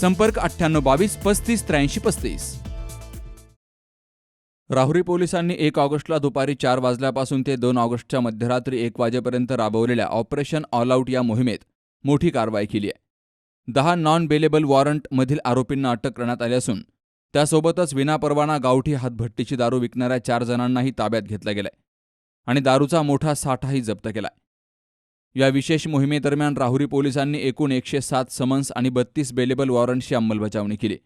संपर्क अठ्ठ्याण्णव बावीस पस्तीस त्र्याऐंशी पस्तीस. राहुरी पोलिसांनी एक ऑगस्टला दुपारी चार वाजल्यापासून ते दोन ऑगस्टच्या मध्यरात्री एक वाजेपर्यंत राबवलेल्या ऑपरेशन ऑलआऊट या मोहिमेत मोठी कारवाई केली आहे. दहा नॉन बेलेबल वॉरंटमधील आरोपींना अटक करण्यात आली असून त्यासोबतच विनापरवाना गावठी हातभट्टीची दारू विकणाऱ्या चार जणांनाही ताब्यात घेतला गेलाय आणि दारूचा मोठा साठाही जप्त केलाय. या विशेष मोहिमेदरम्यान राहुरी पोलिसांनी एकूण एकशे सात समन्स आणि बत्तीस बेलेबल वॉरंटची अंमलबजावणी केली.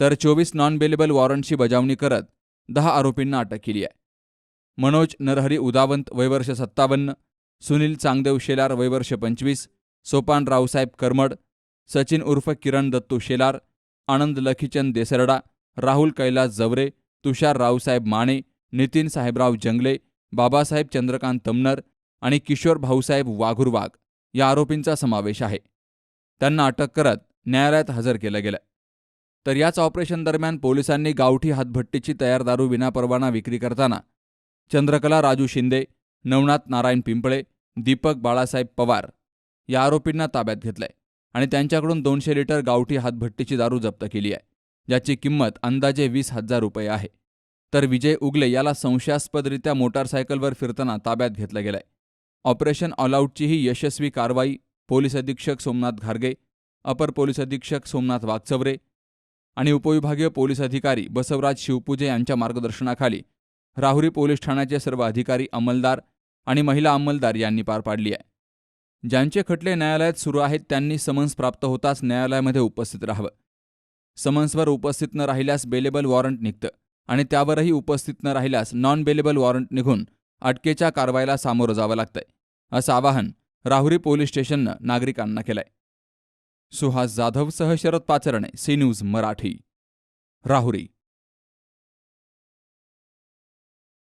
तर चोवीस नॉन बेलेबल वॉरंटची बजावणी करत दहा आरोपींना अटक केली आहे. मनोज नरहरी उदावंत वयवर्ष सत्तावन्न सुनील चांगदेव शेलार वयवर्ष पंचवीस सोपान रावसाहेब करमड सचिन उर्फ किरण दत्तू शेलार आनंद लखीचंद देसरडा राहुल कैलास जवरे तुषार रावसाहेब माने नितीन साहेबराव जंगले बाबासाहेब चंद्रकांत तमनर आणि किशोर भाऊसाहेब वाघुरवाघ या आरोपींचा समावेश आहे. त्यांना अटक करत न्यायालयात हजर केलं गेलं. तर याच ऑपरेशन दरम्यान पोलिसांनी गावठी हातभट्टीची तयार दारू विनापरवाना विक्री करताना चंद्रकला राजू शिंदे नवनाथ नारायण पिंपळे दीपक बाळासाहेब पवार या आरोपींना ताब्यात घेतलंय आणि त्यांच्याकडून दोनशे लिटर गावठी हातभट्टीची दारू जप्त केली आहे. ज्याची किंमत अंदाजे वीस हजार रुपये आहे. तर विजय उगले याला संशयास्पदरित्या मोटारसायकलवर फिरताना ताब्यात घेतलं गेलंय. ऑपरेशन ऑलआउटची ही यशस्वी कारवाई पोलीस अधीक्षक सोमनाथ घारगे अपर पोलीस अधीक्षक सोमनाथ वागचवरे आणि उपविभागीय पोलीस अधिकारी बसवराज शिवपूजे यांच्या मार्गदर्शनाखाली राहुरी पोलीस ठाण्याचे सर्व अधिकारी अंमलदार आणि महिला अंमलदार यांनी पार पाडली आहे. ज्यांचे खटले न्यायालयात सुरू आहेत त्यांनी समन्स प्राप्त होताच न्यायालयामध्ये उपस्थित राहावं. समन्सवर उपस्थित न राहिल्यास बेलेबल वॉरंट निघतं आणि त्यावरही उपस्थित न राहिल्यास नॉन बेलेबल वॉरंट निघून अटकेच्या कारवाईला सामोरं जावं लागतंय. असं आवाहन राहुरी पोलीस स्टेशननं नागरिकांना केलंय. सुहास जाधवसह शरद पाचरणे सी न्यूज मराठी. राहुरी.